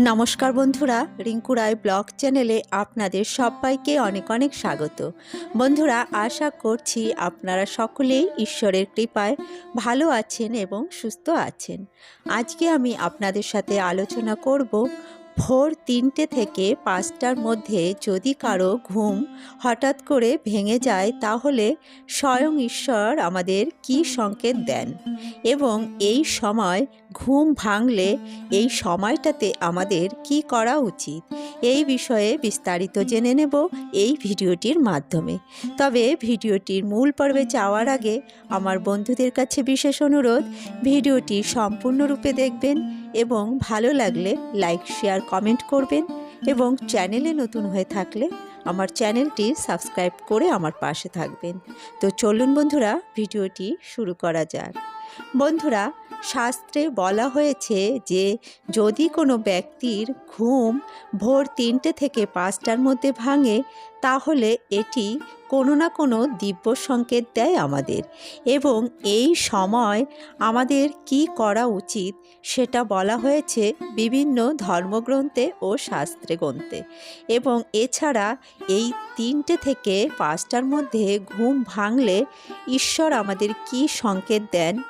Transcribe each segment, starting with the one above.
নমস্কার বন্ধুরা, রিঙ্কু রায় ব্লগ চ্যানেলে আপনাদের সবাইকে অনেক অনেক স্বাগত। বন্ধুরা, আশা করছি আপনারা সকলেই ঈশ্বরের কৃপায় ভালো আছেন এবং সুস্থ আছেন। আজকে আমি আপনাদের সাথে আলোচনা করব ভোর তিনটে থেকে পাঁচটার মধ্যে যদি কারও ঘুম হঠাৎ করে ভেঙে যায়, তাহলে স্বয়ং ঈশ্বর আমাদের কি সংকেত দেন এবং এই সময় ঘুম ভাঙলে এই সময়টাতে আমাদের কি করা উচিত? এই বিষয়ে বিস্তারিত জেনে নেব এই ভিডিওটির মাধ্যমে। তবে ভিডিওটির মূল পর্বে যাওয়ার আগে আমার বন্ধুদের কাছে বিশেষ অনুরোধ, ভিডিওটি সম্পূর্ণরূপে দেখবেন এবং ভালো লাগলে লাইক, শেয়ার, কমেন্ট করবেন এবং চ্যানেলে নতুন হয়ে থাকলে আমার চ্যানেলটি সাবস্ক্রাইব করে আমার পাশে থাকবেন। তো চলুন বন্ধুরা, ভিডিওটি শুরু করা যাক। বন্ধুরা শাস্ত্রে বলা হয়েছে যে, যদি কোনো ব্যক্তির ঘুম ভোর তিনটে থেকে পাঁচটার মধ্যে ভাঙে, তাহলে এটি কোনো না কোনো দিব্য সংকেত দেয় আমাদের। এবং এই সময় আমাদের কি করা উচিত সেটা বলা হয়েছে বিভিন্ন ধর্মগ্রন্থে ও শাস্ত্রে গ্রন্থে। এবং এছাড়া এই তিনটে থেকে পাঁচটার মধ্যে ঘুম ভাঙলে ঈশ্বর আমাদের কি সংকেত দেন?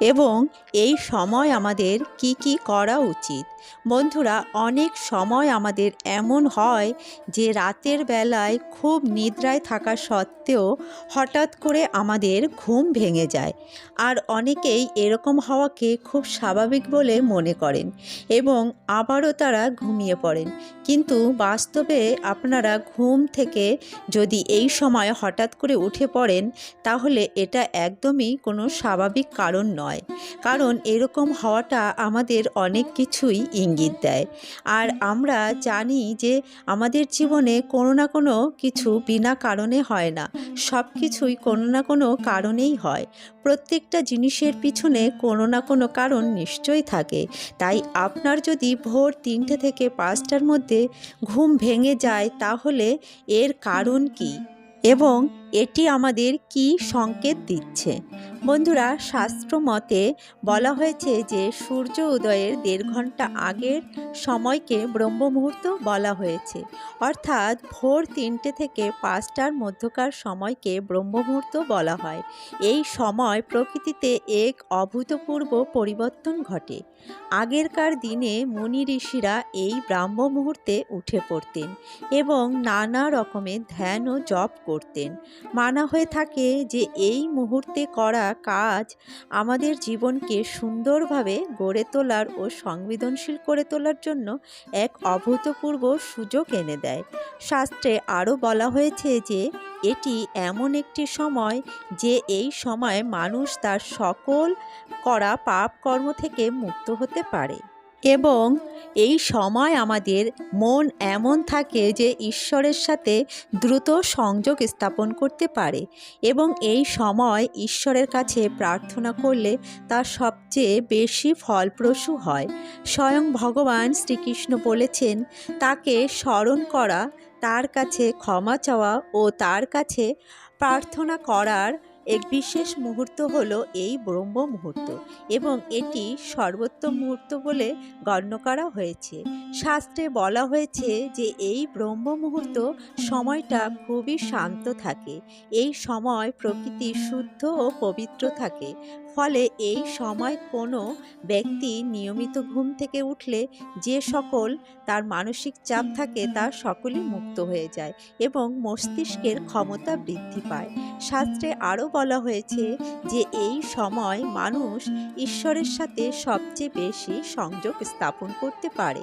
এবং এই সময় আমাদের কি কি করা উচিত? বন্ধুরা, অনেক সময় আমাদের এমন হয় যে রাতের বেলায় খুব নিদ্রায় থাকা সত্ত্বেও হঠাৎ করে আমাদের ঘুম ভেঙে যায়। আর অনেকেই এরকম হওয়াকে খুব স্বাভাবিক বলে মনে করেন এবং আবারও তারা ঘুমিয়ে পড়েন। কিন্তু বাস্তবে আপনারা ঘুম থেকে যদি এই সময় হঠাৎ করে উঠে পড়েন, তাহলে এটা একদমই কোনো স্বাভাবিক কারণ নয়। কারণ এরকম হওয়াটা আমাদের অনেক কিছুই ইঙ্গিত দেয়। আর আমরা জানি যে আমাদের জীবনে কোনো না কোনো কিছু বিনা কারণে হয় না। সব কিছুই কোনো না কোনো কারণেই হয়। প্রত্যেকটা জিনিসের পিছনে কোনো না কোনো কারণ নিশ্চয়ই থাকে। তাই আপনার যদি ভোর তিনটে থেকে পাঁচটার মধ্যে ঘুম ভেঙে যায়, তাহলে এর কারণ কি? এবং এটি আমাদের কি সংকেত দিচ্ছে? বন্ধুরা শাস্ত্র মতে বলা হয়েছে যে, সূর্য উদয়ের দেড় ঘণ্টা আগের সময়কে ব্রহ্ম মুহূর্ত বলা হয়েছে। অর্থাৎ ভোর তিনটে থেকে পাঁচটার মধ্যকার সময়কে ব্রহ্ম মুহূর্ত বলা হয়। এই সময় প্রকৃতিতে এক অভূতপূর্ব পরিবর্তন ঘটে। আগেরকার দিনে মুনি ঋষিরা এই ব্রাহ্ম মুহূর্তে উঠে পড়তেন এবং নানা রকমের ধ্যান ও জপ করতেন। মানা হয়ে থাকে যে এই মুহূর্তে করা কাজ আমাদের জীবনকে সুন্দরভাবে গড়ে তোলার ও সংবেদনশীল করে তোলার জন্য এক অভূতপূর্ব সুযোগ এনে দেয়। শাস্ত্রে আরও বলা হয়েছে যে এটি এমন একটি সময় যে এই সময় মানুষ তার সকল করা পাপ কর্ম থেকে মুক্ত হতে পারে। এবং এই সময় আমাদের মন এমন থাকে যে ঈশ্বরের সাথে দ্রুত সংযোগ স্থাপন করতে পারে এবং এই সময় ঈশ্বরের কাছে প্রার্থনা করলে তা সবচেয়ে বেশি ফলপ্রসূ হয়। স্বয়ং ভগবান শ্রীকৃষ্ণ বলেছেন, তাকে স্মরণ করা, তার কাছে ক্ষমা চাওয়া ও তার কাছে প্রার্থনা করার এক বিশেষ মুহূর্ত হল এই ব্রহ্ম মুহূর্ত এবং এটি সর্বোত্তম মুহূর্ত বলে গণ্য করা হয়েছে। শাস্ত্রে বলা হয়েছে যে এই ব্রহ্ম মুহূর্ত সময়টা খুবই শান্ত থাকে। এই সময় প্রকৃতি শুদ্ধ ও পবিত্র থাকে। ফলে এই সময় কোনো ব্যক্তি নিয়মিত ঘুম থেকে উঠলে যে সকল তার মানসিক চাপ থাকে তা সকলই মুক্ত হয়ে যায় এবং মস্তিষ্কের ক্ষমতা বৃদ্ধি পায়। শাস্ত্রে আরও বলা হয়েছে যে এই সময় মানুষ ঈশ্বরের সাথে সবচেয়ে বেশি সংযোগ স্থাপন করতে পারে।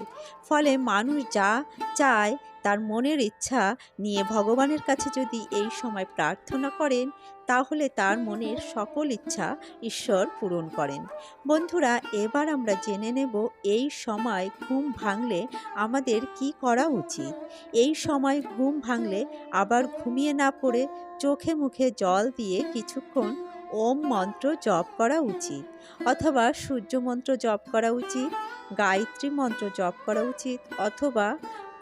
ফলে মানুষ যা চায় তার মনের ইচ্ছা নিয়ে ভগবানের কাছে যদি এই সময় প্রার্থনা করেন, তাহলে তার মনের সকল ইচ্ছা ঈশ্বর পূরণ করেন। বন্ধুরা, এবার আমরা জেনে নেব এই সময় ঘুম ভাঙলে আমাদের কি করা উচিত। এই সময় ঘুম ভাঙলে আবার ঘুমিয়ে না পড়ে চোখে মুখে জল দিয়ে কিছুক্ষণ ওম মন্ত্র জপ করা উচিত অথবা সূর্য মন্ত্র জপ করা উচিত, গায়ত্রী মন্ত্র জপ করা উচিত অথবা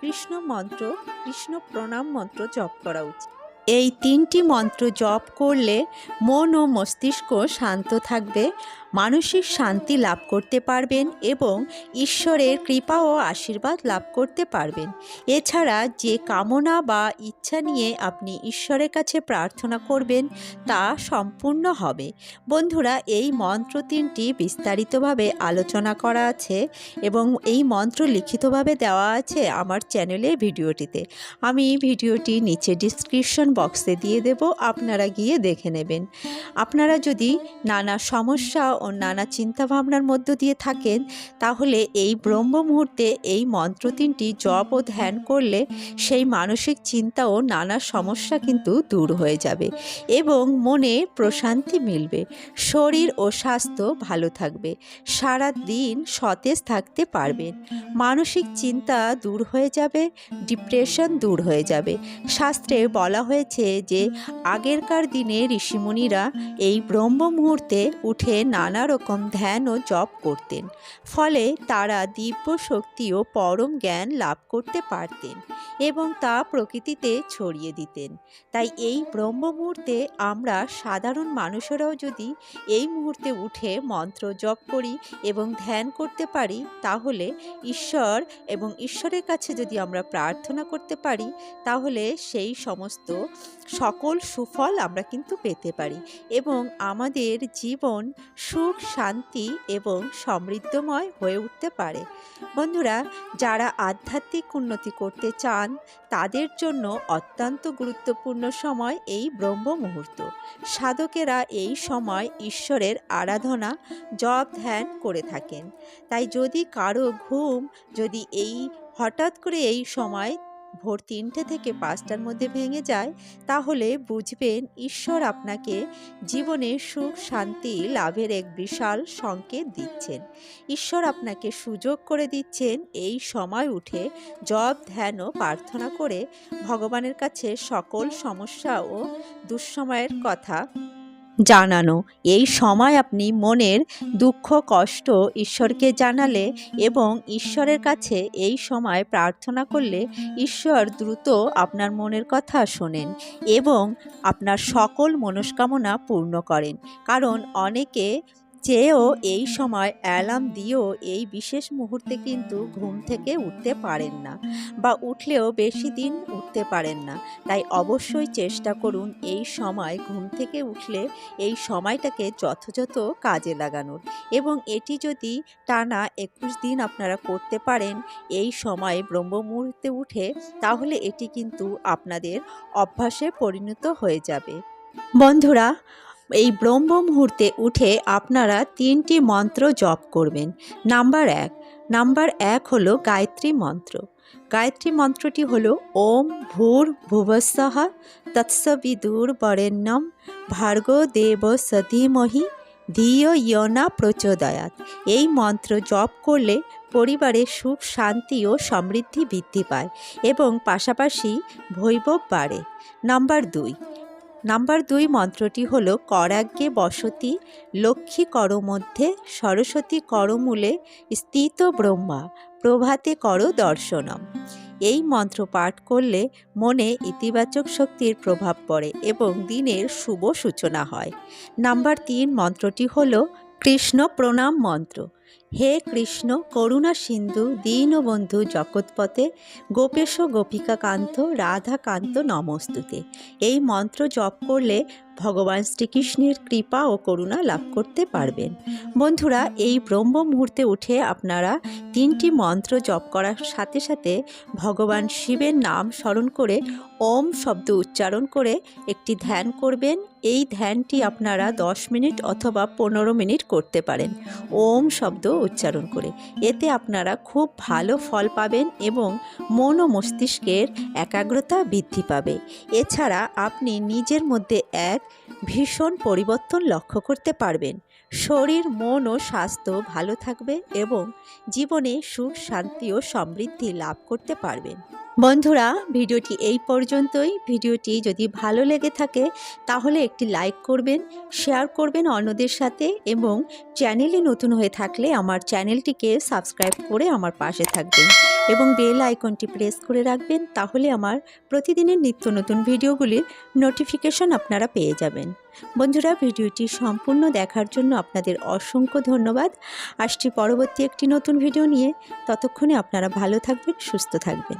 কৃষ্ণ মন্ত্র, কৃষ্ণ প্রণাম মন্ত্র জপ করা উচিত। এই তিনটি মন্ত্র জপ করলে মন ও মস্তিষ্ক শান্ত থাকবে মানসিক শান্তি লাভ করতে পারবেন এবং ঈশ্বরের কৃপা ও আশীর্বাদ লাভ করতে পারবেন। এছাড়া যে কামনা বা ইচ্ছা নিয়ে আপনি ঈশ্বরের কাছে প্রার্থনা করবেন, তা সম্পূর্ণ হবে। বন্ধুরা, এই মন্ত্র তিনটি বিস্তারিতভাবে আলোচনা করা আছে এবং এই মন্ত্র লিখিতভাবে দেওয়া আছে আমার চ্যানেলে ভিডিওটিতে। আমি ভিডিওটি নিচে ডিসক্রিপশন বক্সে দিয়ে দেব, আপনারা গিয়ে দেখে নেবেন। আপনারা যদি নানা সমস্যা ও নানা চিন্তাভাবনার মধ্য দিয়ে থাকেন, তাহলে এই ব্রহ্ম মুহূর্তে এই মন্ত্র তিনটি জপ ও ধ্যান করলে সেই মানসিক চিন্তা ও নানা সমস্যা কিন্তু দূর হয়ে যাবে এবং মনে প্রশান্তি মিলবে। শরীর ও স্বাস্থ্য ভালো থাকবে। সারা দিন সতেজ থাকতে পারবেন। মানসিক চিন্তা দূর হয়ে যাবে, ডিপ্রেশন দূর হয়ে যাবে। শাস্ত্রে বলা হয়েছে যে, আগেরকার দিনে ঋষিমুনিরা এই ব্রহ্ম মুহূর্তে উঠে নানা রকম ধ্যান ও জপ করতেন। ফলে তারা দিব্য শক্তি ও পরম জ্ঞান লাভ করতে পারতেন। এবং তা প্রকৃতিতে ছড়িয়ে দিতেন। তাই এই ব্রহ্ম মুহূর্তে আমরা সাধারণ মানুষেরাও যদি এই মুহূর্তে উঠে মন্ত্র জপ করি এবং ধ্যান করতে পারি, তাহলে ঈশ্বর এবং ঈশ্বরের কাছে যদি আমরা প্রার্থনা করতে পারি, তাহলে সেই সমস্ত সকল সুফল আমরা কিন্তু পেতে পারি এবং আমাদের জীবন সুখ, শান্তি এবং সমৃদ্ধময় হয়ে উঠতে পারে। বন্ধুরা, যারা আধ্যাত্মিক উন্নতি করতে চান তাদের জন্য অত্যন্ত গুরুত্বপূর্ণ সময় এই ব্রহ্ম মুহূর্ত সাধকেরা এই সময় ঈশ্বরের আরাধনা, জপ ধ্যান করে থাকেন। তাই যদি কারও ঘুম, যদি এই, হঠাৎ করে এই সময় ভোর তিনটে থেকে পাঁচটার মধ্যে ভেঙে যায়, তাহলে বুঝবেন ঈশ্বর আপনাকে জীবনে সুখ, শান্তি, লাভের এক বিশাল সংকেত দিচ্ছেন। ঈশ্বর আপনাকে সুযোগ করে দিচ্ছেন এই সময় উঠে জপ, ধ্যান ও প্রার্থনা করে ভগবানের কাছে সকল সমস্যা ও দুঃসময়ের কথা জানানো। এই সময় আপনি মনের দুঃখ, কষ্ট ঈশ্বরকে জানালে এবং ঈশ্বরের কাছে এই সময় প্রার্থনা করলে ঈশ্বর দ্রুত আপনার মনের কথা শোনেন এবং আপনার সকল মনস্কামনা পূর্ণ করেন। কারণ অনেকে চেয়েও এই সময় অ্যালার্ম দিয়েও এই বিশেষ মুহূর্তে কিন্তু ঘুম থেকে উঠতে পারেন না বা উঠলেও বেশি দিন উঠতে পারেন না। তাই অবশ্যই চেষ্টা করুন এই সময় ঘুম থেকে উঠলে এই সময়টাকে যথাযথ কাজে লাগানোর। এবং এটি যদি টানা একুশ দিন আপনারা করতে পারেন এই সময় ব্রহ্ম মুহূর্তে উঠে, তাহলে এটি কিন্তু আপনাদের অভ্যাসে পরিণত হয়ে যাবে। বন্ধুরা এই ব্রহ্ম মুহূর্তে উঠে আপনারা তিনটি মন্ত্র জপ করবেন। নাম্বার এক। নাম্বার এক হলো গায়ত্রী মন্ত্র। গায়ত্রী মন্ত্রটি হলো, ওম ভূর ভুবস্বহ তৎসবিদুর বরেণ্যম ভার্গ দেব সধীমহি ধিয় ইয়না প্রচোদয়াত। এই মন্ত্র জপ করলে পরিবারে সুখ, শান্তি ও সমৃদ্ধি বৃদ্ধি পায় এবং পাশাপাশি বৈভব বাড়ে। নাম্বার দুই। নাম্বার দুই মন্ত্রটি হল করাগ্যে বসতি, লক্ষ্মী কর মধ্যে সরস্বতী করমূলে স্থিত ব্রহ্মা, প্রভাতে কর দর্শনম। এই মন্ত্র পাঠ করলে মনে ইতিবাচক শক্তির প্রভাব পড়ে এবং দিনের শুভ সূচনা হয়। নাম্বার তিন মন্ত্রটি হল কৃষ্ণ প্রণাম মন্ত্র। হে কৃষ্ণ, করুণা সিন্ধু, দীনবন্ধু জগৎপথে, গোপেশ গোপিকাকান্ত, রাধাকান্ত নমস্তুতে। এই মন্ত্র জপ করলে ভগবান শ্রীকৃষ্ণের কৃপা ও করুণা লাভ করতে পারবেন। বন্ধুরা, এই ব্রহ্ম মুহূর্তে উঠে আপনারা তিনটি মন্ত্র জপ করার সাথে সাথে ভগবান শিবের নাম স্মরণ করে ওম শব্দ উচ্চারণ করে একটি ধ্যান করবেন। এই ধ্যানটি আপনারা দশ মিনিট অথবা পনেরো মিনিট করতে পারেন। ওম শব্দ উচ্চারণ করে। এতে আপনারা খুব ভালো ফল পাবেন এবং মন ও মস্তিষ্কের একাগ্রতা বৃদ্ধি পাবে। এছাড়া আপনি নিজের মধ্যে এক ভীষণ পরিবর্তন লক্ষ্য করতে পারবেন। শরীর, মন ও স্বাস্থ্য ভালো থাকবে এবং জীবনে সুখ, শান্তি ও সমৃদ্ধি লাভ করতে পারবেন। বন্ধুরা, ভিডিওটি এই পর্যন্তই। ভিডিওটি যদি ভালো লেগে থাকে, তাহলে একটি লাইক করবেন, শেয়ার করবেন অন্যদের সাথে এবং চ্যানেলে নতুন হয়ে থাকলে আমার চ্যানেলটিকে সাবস্ক্রাইব করে আমার পাশে থাকবেন এবং বেল আইকনটি প্রেস করে রাখবেন, তাহলে আমার প্রতিদিনের নিত্য নতুন ভিডিওগুলির নোটিফিকেশন আপনারা পেয়ে যাবেন। বন্ধুরা, ভিডিওটি সম্পূর্ণ দেখার জন্য আপনাদের অসংখ্য ধন্যবাদ। আসছি পরবর্তী একটি নতুন ভিডিও নিয়ে। ততক্ষণে আপনারা ভালো থাকবেন, সুস্থ থাকবেন।